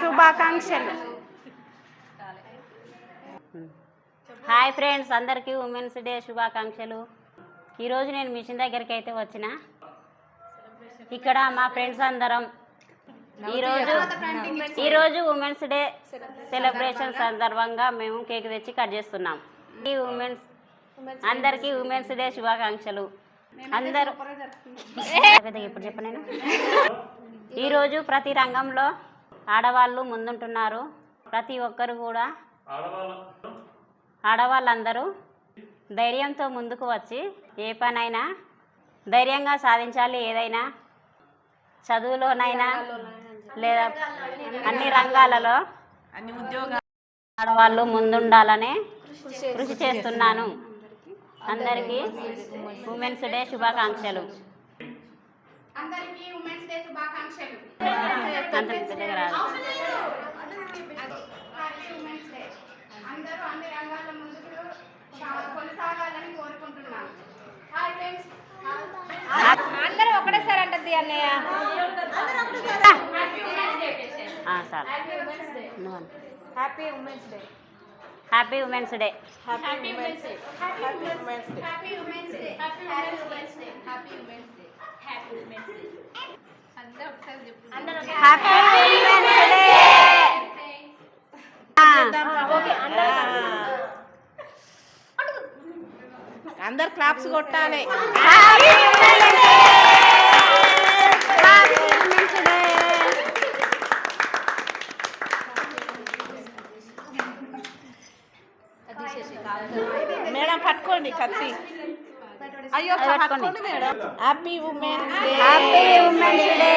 శుభాకాంక్షలు hi friends అందరికీ women's day శుభాకాంక్షలు. ఈరోజు నేను మిషన్ దగ్గరికి అయితే వచ్చిన. ఇక్కడ మా ఫ్రెండ్స్ అందరం. ఈరోజు ఈరోజు ఉమెన్స్ డే సెలబ్రేషన్ సందర్భంగా మేము కేక్ తెచ్చి కట్ చేస్తున్నాం. ఈ ఉమెన్స్ అందరికీ ఉమెన్స్ డే శుభాకాంక్షలు. అందరూ. ఇప్పుడు చెప్ప నేను. ఈరోజు ప్రతి రంగంలో ఆడవాళ్ళు ముందుంటున్నారు. ప్రతి ఒక్కరు కూడా ఆడవాళ్ళందరూ ధైర్యంతో ముందుకు వచ్చి ఏ పనైనా ధైర్యంగా సాధించాలి ఏదైనా. చదువులోనైనా లేదా అన్ని రంగాలలో ఆడవాళ్ళు ముందుండాలని కృషి చేస్తున్నాను. అందరికీ ఉమెన్స్ డే శుభాకాంక్షలు. అందరికీ ఉమెన్స్ డే అందరూ అన్ని రంగాల ముందుకు సా- కొనసాగాలని కోరుకుంటున్నాను హాయ్ ఫ్రెండ్స్ అందరూ ఒకటేసారి అంటది అన్నయ్య. Happy women's day happy women's day happy women's day happy women's day happy women's day happy women's day happy women's day happy women's day అందరూ ఒకసారి చెప్పు అందరూ హ్యాపీ ఉమెన్స్ డే అందరు క్లాప్స్ కొట్టాలి. పట్టుకోండి కత్తి. అయ్యో పట్టుకోండి. Madam. Happy women day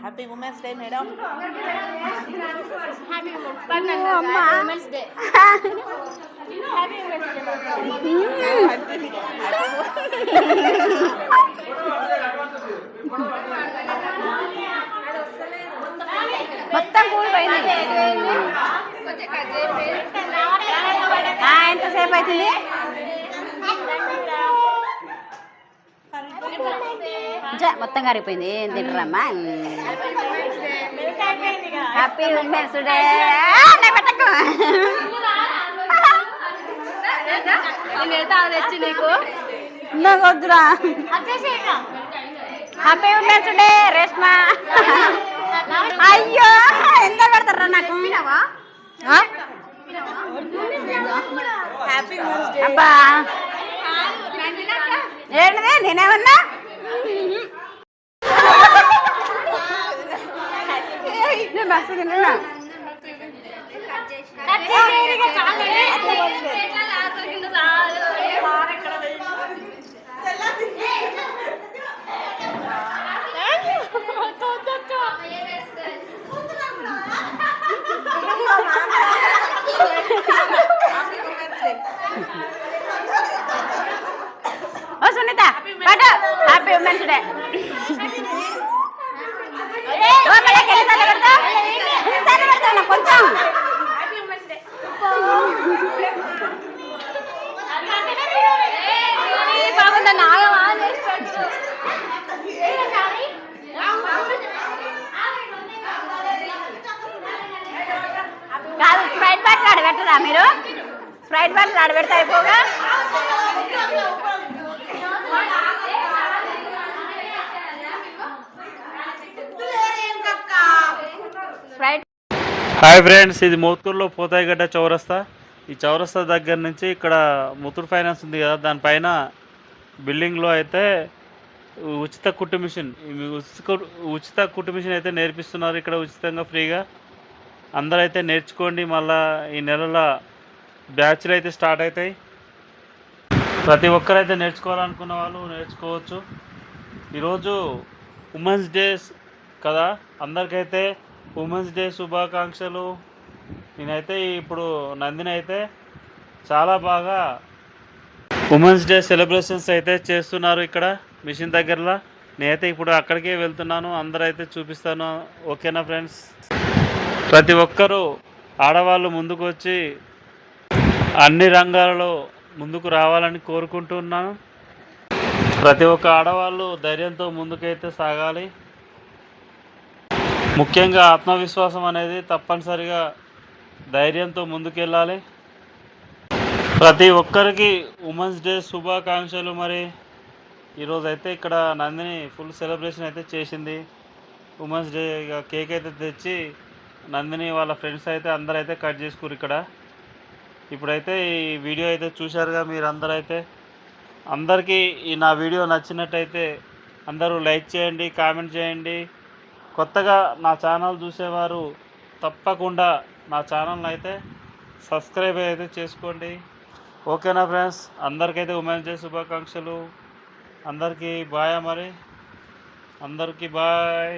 happy women's day madam. మొత్తం కూలిపోయింది ఎంతసేపు అవుతుంది జ, మొత్తం కరిగిపోయింది. ఏం తింటారమ్మా హ్యాపీ ఉమెన్స్ డే పెట్టకు తెచ్చి నీకు నాకు వద్దురా. Happy women's day Reshma. అయ్యో ఎంత పెడతారా నాకు? అబ్బా. ఏంటిది? నేనేమన్నా నేను బస్సు తిన్నా. డే కొంచెం. బాగుందా నాగమా స్ప్రైట్ బాటిల్ ఆడబెట్టరా మీరు? స్ప్రైట్ బాటిల్ అయిపోగా? హాయ్ ఫ్రెండ్స్ ఇది మోత్కూరులో పోతాయిగడ్డ చౌరస్తా. ఈ చౌరస్తా దగ్గర నుంచి ఇక్కడ ముత్తూట్ ఫైనాన్స్ ఉంది కదా దానిపైన బిల్డింగ్లో అయితే ఉచిత కుట్టు మిషన్ ఉచిత ఉచిత కుట్టు మిషన్ అయితే నేర్పిస్తున్నారు ఇక్కడ ఉచితంగా ఫ్రీగా. అందరూ అయితే నేర్చుకోండి మళ్ళా ఈ నెలల బ్యాచ్లు అయితే స్టార్ట్ అవుతాయి ప్రతి ఒక్కరైతే నేర్చుకోవాలనుకున్న వాళ్ళు నేర్చుకోవచ్చు. ఈరోజు ఉమెన్స్ డేస్ కదా అందరికైతే ఉమెన్స్ డే శుభాకాంక్షలు. నేనైతే ఇప్పుడు నందిని అయితే చాలా బాగా ఉమెన్స్ డే సెలబ్రేషన్స్ అయితే చేస్తున్నారు ఇక్కడ మిషన్ దగ్గరలో. నేనైతే ఇప్పుడు అక్కడికే వెళ్తున్నాను అందరూ అయితే చూపిస్తాను. ఓకేనా ఫ్రెండ్స్? ప్రతి ఒక్కరూ ఆడవాళ్ళు ముందుకు వచ్చి అన్ని రంగాలలో ముందుకు రావాలని కోరుకుంటున్నాను. ప్రతి ఒక్క ఆడవాళ్ళు ధైర్యంతో ముందుకైతే సాగాలి. ముఖ్యంగా ఆత్మవిశ్వాసం అనేది తప్పనిసరిగా ధైర్యంతో ముందుకెళ్ళాలి. ప్రతి ఒక్కరికి ఉమెన్స్ డే శుభాకాంక్షలు మరి. ఈరోజు అయితే ఇక్కడ నందిని ఫుల్ సెలబ్రేషన్ అయితే చేసింది. ఉమెన్స్ డే ఇక కేక్ అయితే తెచ్చి నందిని వాళ్ళ ఫ్రెండ్స్ అయితే అందరూ అయితే కట్ చేసుకురు ఇక్కడ. ఇప్పుడైతే ఈ వీడియో అయితే చూశారుగా మీరు అందరూ అయితే అందరికీ ఈ నా వీడియో నచ్చినట్టయితే అందరూ లైక్ చేయండి కామెంట్ చేయండి. కొత్తగా నా ఛానల్ చూసేవారు తప్పకుండా నా ఛానల్ అయితే సబ్స్క్రైబ్ అయితే చేసుకోండి. ఓకేనా ఫ్రెండ్స్? అందరికైతే ఉమెన్స్ డే శుభాకాంక్షలు. అందరికీ బాయ్ మరి. అందరికీ బాయ్.